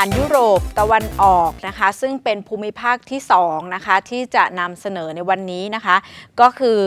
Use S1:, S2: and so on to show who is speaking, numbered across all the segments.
S1: ารยุโรปตะวันออกนะคะ ซึ่งเป็นภูมิภาคที่2นะคะที่จะนำเสนอในวันนี้นะคะ ก็คือ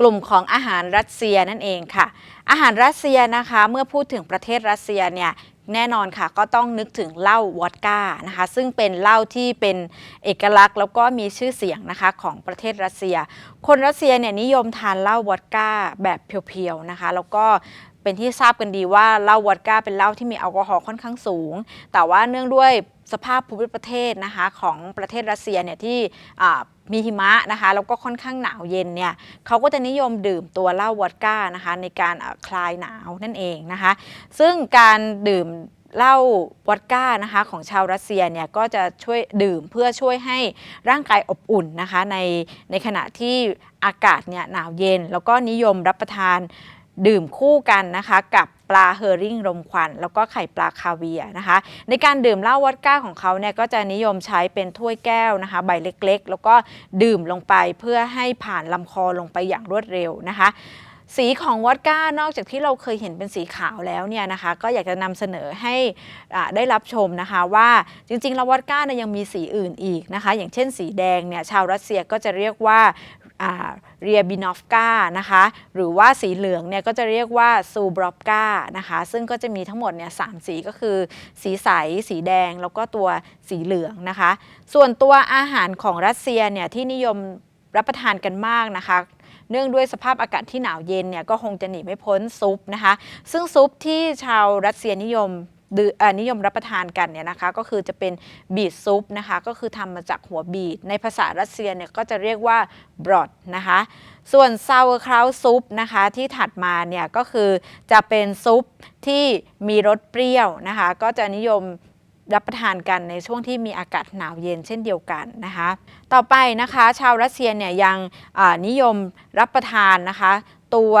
S1: กลุ่มของอาหารรัสเซียนั่นเองค่ะ อาหารรัสเซียนะคะเมื่อพูดถึงประเทศรัสเซียเนี่ยแน่นอนค่ะก็ต้องนึกถึงเหล้าวอดก้านะคะ ซึ่งเป็นเหล้าที่เป็นเอกลักษณ์ แล้วก็มีชื่อเสียงนะคะของประเทศรัสเซีย คนรัสเซียเนี่ยนิยมทานเหล้าวอดก้าแบบเพียวๆนะคะ แล้วก็ เป็นที่ทราบกันดีว่าเหล้าวอดก้าเป็นเหล้าที่มีแอลกอฮอล์ค่อนข้างสูง แต่ว่าเนื่องด้วยสภาพภูมิประเทศนะคะของประเทศรัสเซียเนี่ยที่มีหิมะนะคะแล้วก็ค่อนข้างหนาวเย็นเนี่ยเขาก็จะนิยมดื่มตัวเหล้าวอดก้านะคะในการคลายหนาวนั่นเองนะคะ ซึ่งการดื่มเหล้าวอดก้านะคะของชาวรัสเซียเนี่ยก็จะช่วยดื่มเพื่อช่วยให้ร่างกายอบอุ่นนะคะในในขณะที่อากาศเนี่ยหนาวเย็น แล้วก็นิยมรับประทาน ดื่มคู่กันนะคะกับปลาเฮอริ่งรมควัน แล้วก็ไข่ปลาคาเวียนะคะ ในการดื่มเหล้าวอดก้าของเขาเนี่ยก็จะนิยมใช้เป็นถ้วยแก้วนะคะ ใบเล็กๆ แล้วก็ดื่มลงไปเพื่อให้ผ่านลำคอลงไปอย่างรวดเร็วนะคะสีของวอดก้านอกจากที่เราเคยเห็นเป็นสีขาวแล้วเนี่ยนะคะก็อยากจะนำเสนอให้ได้รับชมนะคะว่าจริงๆแล้ววอดก้าเนี่ยยังมีสีอื่นอีกนะคะ อย่างเช่นสีแดงเนี่ยชาวรัสเซียก็จะเรียกว่า เรียบินอฟกานะคะหรือว่าสีเหลืองเนี่ยก็จะเรียกว่าซูบรอฟกานะคะซึ่งก็จะมีทั้งหมดเนี่ยสามสีก็คือ สีใส สีแดง แล้วก็ตัวสีเหลืองนะคะ ส่วนตัวอาหารของรัสเซียเนี่ยที่นิยมรับประทานกันมากนะคะเนื่องด้วยสภาพอากาศที่หนาวเย็นเนี่ยก็คงจะหนีไม่พ้นซุปนะคะ ซึ่งซุปที่ชาวรัสเซียนิยม นิยมรับประทานกันเนี่ยนะคะก็คือจะเป็นบีทซุปนะคะก็คือทำมาจากหัวบีทในภาษารัสเซียเนี่ยก็จะเรียกว่าบรอดนะคะส่วนซาวคราวซุปนะคะที่ถัดมาเนี่ยก็คือจะเป็นซุปที่มีรสเปรี้ยวนะคะก็จะนิยมรับประทานกันในช่วงที่มีอากาศหนาวเย็นเช่นเดียวกันนะคะ ต่อไปนะคะ ชาวรัสเซียเนี่ยยังนิยมรับประทานนะคะ ตัว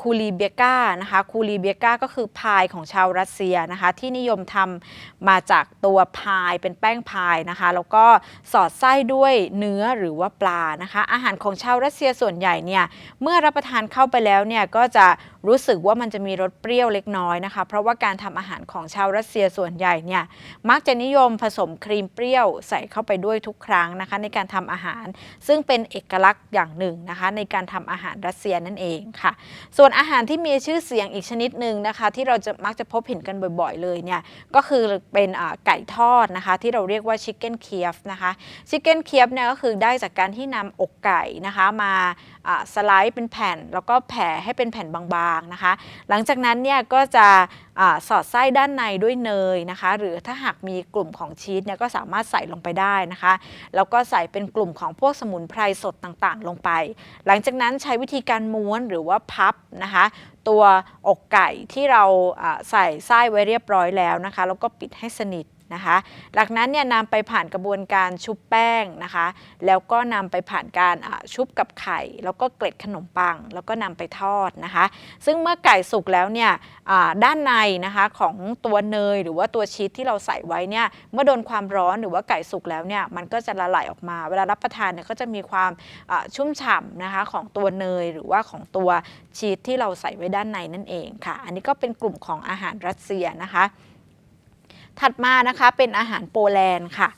S1: คูลีเบียกานะคะคูลีเบียกาก็คือพายของชาวรัสเซียนะคะที่นิยมทำมาจากตัวพายเป็นแป้งพายนะคะแล้วก็สอดไส้ด้วยเนื้อหรือว่าปลานะคะอาหารของชาวรัสเซียส่วนใหญ่เนี่ยเมื่อรับประทานเข้าไปแล้วเนี่ยก็จะรู้สึกว่ามันจะมีรสเปรี้ยวเล็กน้อยนะคะเพราะว่าการทำอาหารของชาวรัสเซียส่วนใหญ่เนี่ยมักจะนิยมผสมครีมเปรี้ยวใส่เข้าไปด้วยทุกครั้งนะคะในการทำอาหาร ซึ่งเป็นเอกลักษณ์อย่างหนึ่งนะคะในการทำอาหารรัสเซียนั่นเองค่ะ ส่วนอาหารที่มีชื่อเสียงอีกชนิดหนึ่งนะคะ ที่เราจะมักจะพบเห็นกันบ่อยๆเลยเนี่ยก็คือเป็นไก่ทอดนะคะ ที่เราเรียกว่าชิคเก้นเคียฟนะคะชิคเก้นเคียฟเนี่ยก็คือได้จากการที่นำอกไก่นะคะมาสไลด์เป็นแผ่น แล้วก็แผ่ให้เป็นแผ่นบางๆนะคะ หลังจากนั้นเนี่ยก็จะอาสอดไส้ด้านในด้วยเนยนะคะ หรือถ้าหากมีกลุ่มของชีสเนี่ยก็สามารถใส่ลงไปได้นะคะ แล้วก็ใส่เป็นกลุ่มของพวกสมุนไพรสดต่างๆ ลงไป หลังจากนั้นใช้วิธีการม้วนหรือว่าพับนะคะ ตัวอกไก่ที่เราใส่ไส้ไว้เรียบร้อยแล้วนะคะ แล้วก็ปิดให้สนิท นะคะ หลังนั้นเนี่ยนำไปผ่านกระบวนการชุบแป้งนะคะ แล้วก็นำไปผ่านการชุบกับไข่ แล้วก็เกล็ดขนมปัง แล้วก็นำไปทอดนะคะ ซึ่งเมื่อไก่สุกแล้วเนี่ยด้านในนะคะของตัวเนยหรือว่าตัวชีสที่เราใส่ไว้เนี่ยเมื่อโดนความร้อนหรือว่าไก่สุกแล้วเนี่ยมันก็จะละลายออกมา เวลารับประทานเนี่ยก็จะมีความชุ่มฉ่ำนะคะของตัวเนยหรือว่าของตัวชีสที่เราใส่ไว้ด้านในนั่นเองค่ะ อันนี้ก็เป็นกลุ่มของอาหารรัสเซียนะคะ ถัดมานะคะเป็นอาหารโปแลนด์ค่ะ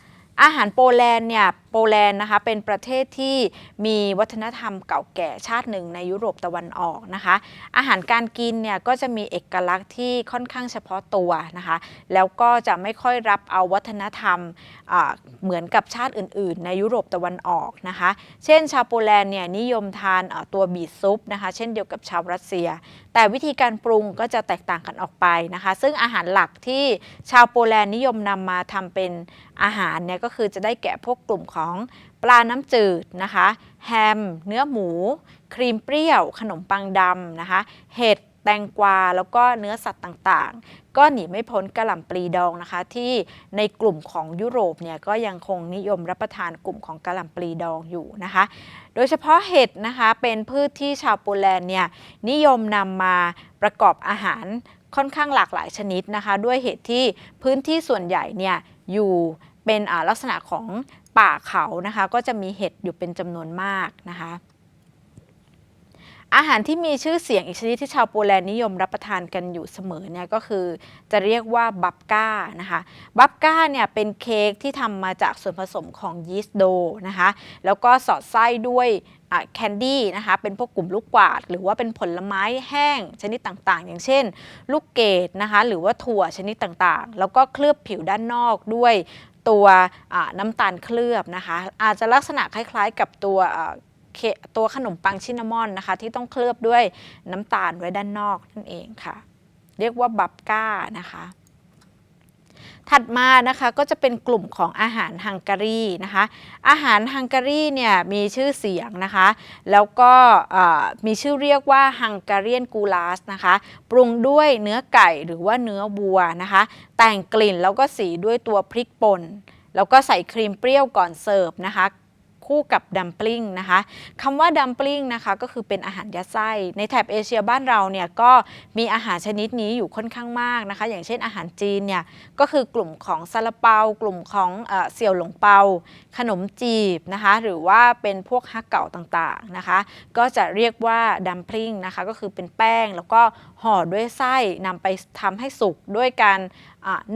S1: อาหารโปแลนด์เนี่ย โปแลนด์นะคะเป็นประเทศที่มีวัฒนธรรมเก่าแก่ชาติหนึ่งในยุโรปตะวันออกนะคะ อาหารการกินเนี่ยก็จะมีเอกลักษณ์ที่ค่อนข้างเฉพาะตัวนะคะ แล้วก็จะไม่ค่อยรับเอาวัฒนธรรมเหมือนกับชาติอื่น ๆ ในยุโรปตะวันออกนะคะ เช่น ชาวโปแลนด์เนี่ยนิยมทานตัวบีทซุปนะคะ เช่นเดียวกับชาวรัสเซีย แต่วิธีการปรุงก็จะแตกต่างกันออกไปนะคะ ซึ่งอาหารหลักที่ชาวโปแลนด์นิยมนำมาทำเป็นอาหารเนี่ยก็คือจะได้แก่พวกกลุ่มของปลาน้ำจืดนะคะ แฮม เนื้อหมู ครีมเปรี้ยว ขนมปังดำนะคะ เห็ดแตงกวาแล้วก็เนื้อสัตว์ต่างๆ ก็หนีไม่พ้นกระหล่ำปลีดองนะคะ ที่ในกลุ่มของยุโรปเนี่ยก็ยังคงนิยมรับประทานกลุ่มของกระหล่ำปลีดองอยู่นะคะ โดยเฉพาะเห็ดนะคะเป็นพืชที่ชาวโปแลนด์เนี่ยนิยมนำมาประกอบอาหารค่อนข้างหลากหลายชนิดนะคะ ด้วยเห็ดที่พื้นที่ส่วนใหญ่เนี่ยอยู่เป็นลักษณะของ ป่าเขานะคะก็จะมีเห็ดอยู่เป็นจำนวนมากนะคะอาหารที่มีชื่อเสียงอีกชนิดที่ชาวโปแลนด์นิยมรับประทานกันอยู่เสมอเนี่ยก็คือจะเรียกว่าบับก้านะคะบับก้าเนี่ยเป็นเค้กที่ทำมาจากส่วนผสมของยีสต์โดนะคะแล้วก็สอดไส้ด้วยแคนดี้นะคะเป็นพวกกลุ่มลูกกวาด หรือว่าเป็นผลไม้แห้งชนิดต่างๆ อย่างเช่น ลูกเกดนะคะหรือว่าถั่วชนิดต่างๆ แล้วก็เคลือบผิวด้านนอกด้วย ตัวน้ำตาลเคลือบนะคะ อาจจะลักษณะคล้ายๆ กับตัวเคตัวขนมปังชินามอนนะคะ ที่ต้องเคลือบด้วยน้ำตาลไว้ด้านนอกนั่นเองค่ะ เรียกว่าบับก้านะคะ ถัดมานะคะก็จะเป็นกลุ่มของอาหารฮังการีนะคะ อาหารฮังการีเนี่ยมีชื่อเสียงนะคะ แล้วก็มีชื่อเรียกว่าฮังการีนกูลาสนะคะ ปรุงด้วยเนื้อไก่หรือว่าเนื้อบัวนะคะ แต่งกลิ่นแล้วก็สีด้วยตัวพริกป่นแล้วก็ใส่ครีมเปรี้ยวก่อนเสิร์ฟนะคะ คู่กับดัมปลิงนะคะคำว่าดัมปลิงนะคะก็คือเป็นอาหารยัดไส้ ในแถบเอเชียบ้านเราเนี่ยก็มีอาหารชนิดนี้อยู่ค่อนข้างมากนะคะ อย่างเช่นอาหารจีนเนี่ยก็คือกลุ่มของซาลาเปา กลุ่มของเสี่ยวหลงเปา ขนมจีบนะคะ หรือว่าเป็นพวกฮักเก่าต่างๆนะคะ ก็จะเรียกว่าดัมปลิงนะคะก็คือเป็นแป้งแล้วก็ห่อด้วยไส้นำไปทำให้สุกด้วยการ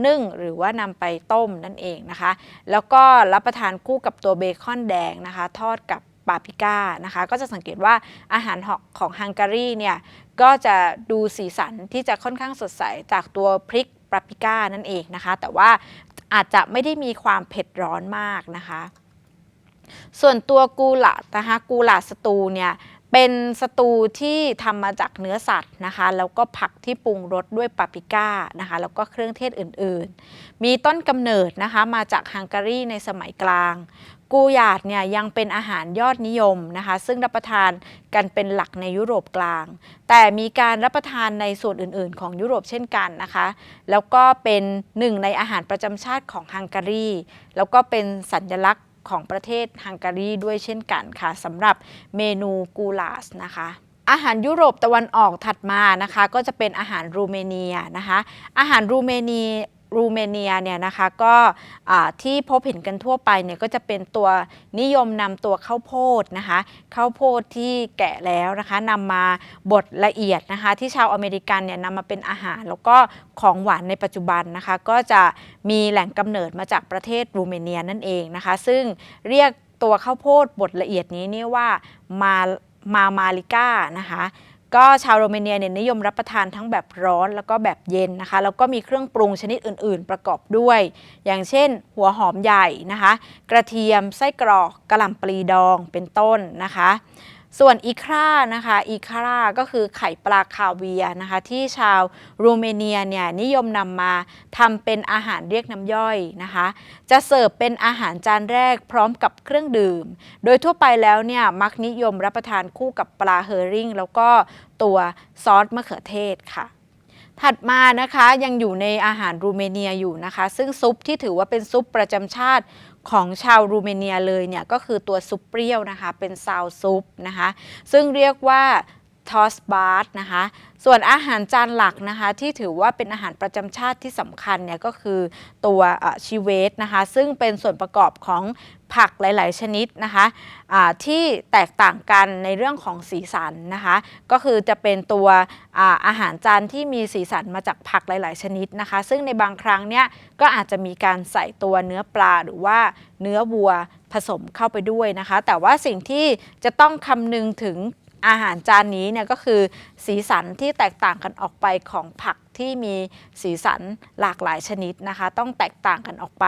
S1: นึ่งหรือว่านำไปต้มนั่นเองนะคะ แล้วก็รับประทานคู่กับตัวเบคอนแดงนะคะ ทอดกับปาปริก้านะคะ ก็จะสังเกตว่าอาหารของฮังการีเนี่ยก็จะดูสีสันที่จะค่อนข้างสดใสจากตัวพริกปาปริก้านั่นเองนะคะ แต่ว่าอาจจะไม่ได้มีความเผ็ดร้อนมากนะคะ ส่วนตัวกูหลานะคะกูหลาสตูเนี่ย เป็นสตูที่ทำมาจากเนื้อสัตว์นะคะ แล้วก็ผักที่ปรุงรสด้วยปาปริก้านะคะ แล้วก็เครื่องเทศอื่นๆ มีต้นกำเนิดนะคะมาจากฮังการีในสมัยกลาง กูหยาดเนี่ยยังเป็นอาหารยอดนิยมนะคะ ซึ่งรับประทานกันเป็นหลักในยุโรปกลาง แต่มีการรับประทานในส่วนอื่นๆ ของยุโรปเช่นกันนะคะ แล้วก็เป็นหนึ่งในอาหารประจำชาติของฮังการี แล้วก็เป็นสัญลักษณ ของประเทศฮังการีด้วยเช่นกันค่ะสำหรับเมนูกูลาสนะคะอาหารยุโรปตะวันออกถัดมานะคะ ก็จะเป็นอาหารรูเมเนียนะคะ อาหารรูเมเนีย รูเมเนียเนี่ยนะคะก็ที่พบเห็นกันทั่วไปเนี่ยก็จะเป็นตัวนิยมนำตัวข้าวโพดนะคะข้าวโพดที่แกะแล้วนะคะนำมาบดละเอียดนะคะที่ชาวอเมริกันเนี่ยนำมาเป็นอาหาร แล้วก็ของหวานในปัจจุบันนะคะก็จะมีแหล่งกำเนิดมาจากประเทศรูเมเนียนั่นเองนะคะซึ่งเรียกตัวข้าวโพดบดละเอียดนี้เนี่ยว่ามามามาลิก้านะคะ ก็ชาวโรมาเนียเนี่ยนิยมรับประทานทั้งแบบร้อนแล้วก็แบบเย็นนะคะ แล้วก็มีเครื่องปรุงชนิดอื่น ๆ ประกอบด้วย อย่างเช่น หัวหอมใหญ่นะคะ กระเทียมไส้กรอกกระหล่ำปลีดองเป็นต้นนะคะ ส่วนอีครานะคะอีคราก็คือไข่ปลาคาเวียนะคะ ที่ชาวโรมเนียเนี่ยนิยมนำมาทำเป็นอาหารเรียกน้ำย่อยนะคะ จะเสิร์ฟเป็นอาหารจานแรกพร้อมกับเครื่องดื่ม โดยทั่วไปแล้วเนี่ยมักนิยมรับประทานคู่กับปลาเฮอริงแล้วก็ตัวซอสมะเขือเทศค่ะถัดมานะคะยังอยู่ในอาหารรูเมเนียอยู่นะคะ ซึ่งซุปที่ถือว่าเป็นซุปประจำชาติ ของชาวรูเมเนียเลยเนี่ยก็คือตัวซุปเปรี้ยวนะคะเป็นซาวซุปนะคะซึ่งเรียกว่า ทอสบาร์นะคะ ส่วนอาหารจานหลักนะคะ ที่ถือว่าเป็นอาหารประจำชาติที่สำคัญเนี่ยก็คือตัวชีเวตนะคะ ซึ่งเป็นส่วนประกอบของผักหลาย ๆ ชนิดนะคะะที่แตกต่างกันในเรื่องของสีสันนะคะ ก็คือจะเป็นตัวอาอาหารจานที่มีสีสันมาจากผักหลาย ๆ ชนิดนะคะ ซึ่งในบางครั้งเนี่ยก็อาจจะมีการใส่ตัวเนื้อปลาหรือว่าเนื้อวัวผสมเข้าไปด้วยนะคะ แต่ว่าสิ่งที่จะต้องคำนึงถึง อาหารจานนี้เนี่ยก็คือสีสันที่แตกต่างกันออกไปของผัก ที่มีสีสันหลากหลายชนิดนะคะ ต้องแตกต่างกันออกไป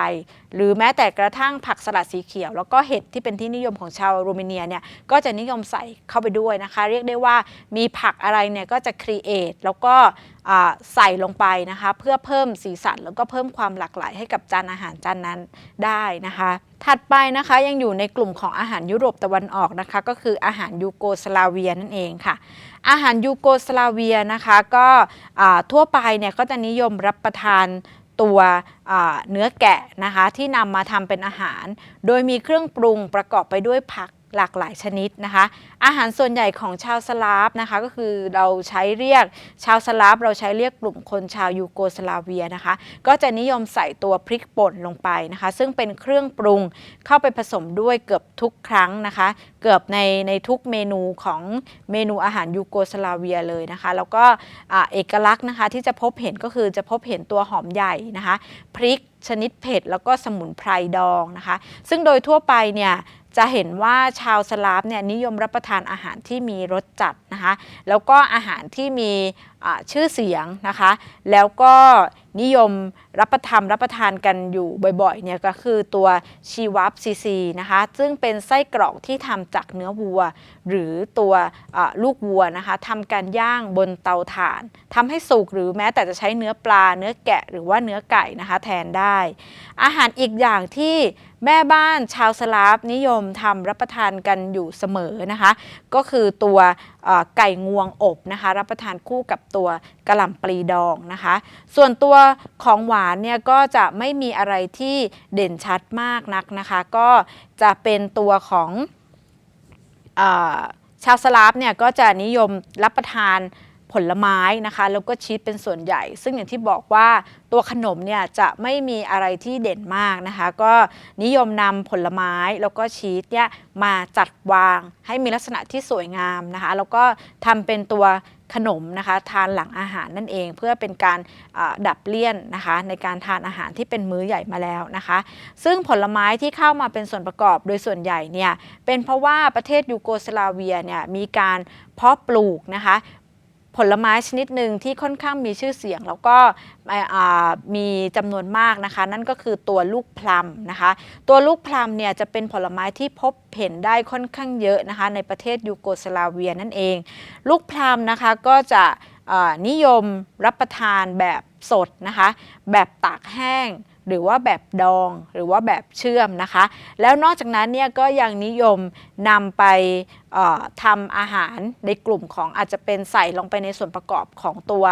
S1: หรือแม้แต่กระทั่งผักสลัดสีเขียว แล้วก็เห็ดที่เป็นที่นิยมของชาวโรมาเนียเนี่ยก็จะนิยมใส่เข้าไปด้วยนะคะ เรียกได้ว่ามีผักอะไรเนี่ยก็จะครีเอทแล้วก็ใส่ลงไปนะคะ เพื่อเพิ่มสีสันแล้วก็เพิ่มความหลากหลายให้กับจานอาหารจานนั้นได้นะคะ ถัดไปนะคะยังอยู่ในกลุ่มของอาหารยุโรปตะวันออกนะคะ ก็คืออาหารยูโกสลาเวียนั่นเองค่ะ อาหารยูโกสลาเวียนะคะก็ทั่วไปเนี่ยก็จะนิยมรับประทานตัวเนื้อแกะนะคะที่นำมาทำเป็นอาหาร โดยมีเครื่องปรุงประกอบไปด้วยผัก หลากหลายชนิดนะคะ อาหารส่วนใหญ่ของชาวสลาฟนะคะก็คือเราใช้เรียกชาวสลาฟเราใช้เรียกกลุ่มคนชาวยูโกสลาเวียนะคะ ก็จะนิยมใส่ตัวพริกป่นลงไปนะคะ ซึ่งเป็นเครื่องปรุงเข้าไปผสมด้วยเกือบทุกครั้งนะคะ เกือบในในทุกเมนูของเมนูอาหารยูโกสลาเวียเลยนะคะ แล้วก็เอกลักษณ์นะคะที่จะพบเห็นก็คือจะพบเห็นตัวหอมใหญ่นะคะ พริกชนิดเผ็ดแล้วก็สมุนไพรดองนะคะ ซึ่งโดยทั่วไปเนี่ย จะเห็นว่าชาวสลาฟเนี่ยนิยมรับประทานอาหารที่มีรสจัดนะคะแล้วก็อาหารที่มีชื่อเสียงนะคะ แล้วก็นิยมรับประทานรับประทานกันอยู่บ่อยๆเนี่ยก็คือตัวชีวับซีซีนะคะ ซึ่งเป็นไส้กรอกที่ทำจากเนื้อวัว หรือตัวลูกวัวนะคะทำการย่างบนเตาถ่านทำให้สุกหรือแม้แต่จะใช้เนื้อปลา เนื้อแกะหรือว่าเนื้อไก่นะคะแทนได้ อาหารอีกอย่างที่ แม่บ้านชาวสลาฟนิยมทำรับประทานกันอยู่เสมอนะคะ ก็คือตัวไก่งวงอบนะคะ รับประทานคู่กับตัวกระหล่ำปลีดองนะคะ ส่วนตัวของหวานเนี่ยก็จะไม่มีอะไรที่เด่นชัดมากนักนะคะ ก็จะเป็นตัวของอชาวสลาฟเนี่ยก็จะนิยมรับประทาน ผลไม้นะคะแล้วก็ชีสเป็นส่วนใหญ่ ซึ่งอย่างที่บอกว่าตัวขนมเนี่ยจะไม่มีอะไรที่เด่นมากนะคะ ก็นิยมนำผลไม้แล้วก็ชีสเนี่ยมาจัดวางให้มีลักษณะที่สวยงามนะคะแล้วก็ทำเป็นตัวขนมนะคะทานหลังอาหารนั่นเองเพื่อเป็นการดับเลี่ยนนะคะในการทานอาหารที่เป็นมื้อใหญ่มาแล้วนะคะ ซึ่งผลไม้ที่เข้ามาเป็นส่วนประกอบโดยส่วนใหญ่เนี่ยเป็นเพราะว่าประเทศยูโกสลาเวียเนี่ยมีการเพาะปลูกนะคะ ผลไม้ชนิดหนึ่งที่ค่อนข้างมีชื่อเสียง แล้วก็มีจำนวนมากนะคะ นั่นก็คือตัวลูกพลัมนะคะ ตัวลูกพลัมเนี่ยจะเป็นผลไม้ที่พบเห็นได้ค่อนข้างเยอะนะคะ ในประเทศยูโกสลาเวียนั่นเอง ลูกพลัมนะคะก็จะนิยมรับประทานแบบสดนะคะ แบบตากแห้ง หรือว่าแบบดองหรือว่าแบบเชื่อมนะคะ แล้วนอกจากนั้นเนี่ยก็ยังนิยมนำไปทำอาหารในกลุ่มของอาจจะเป็นใส่ลงไปในส่วนประกอบของตัว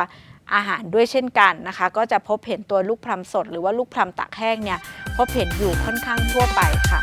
S1: อาหารด้วยเช่นกันนะคะ ก็จะพบเห็นตัวลูกพลัมสด หรือว่าลูกพลัมตากแห้งเนี่ยพบเห็นอยู่ค่อนข้างทั่วไปค่ะ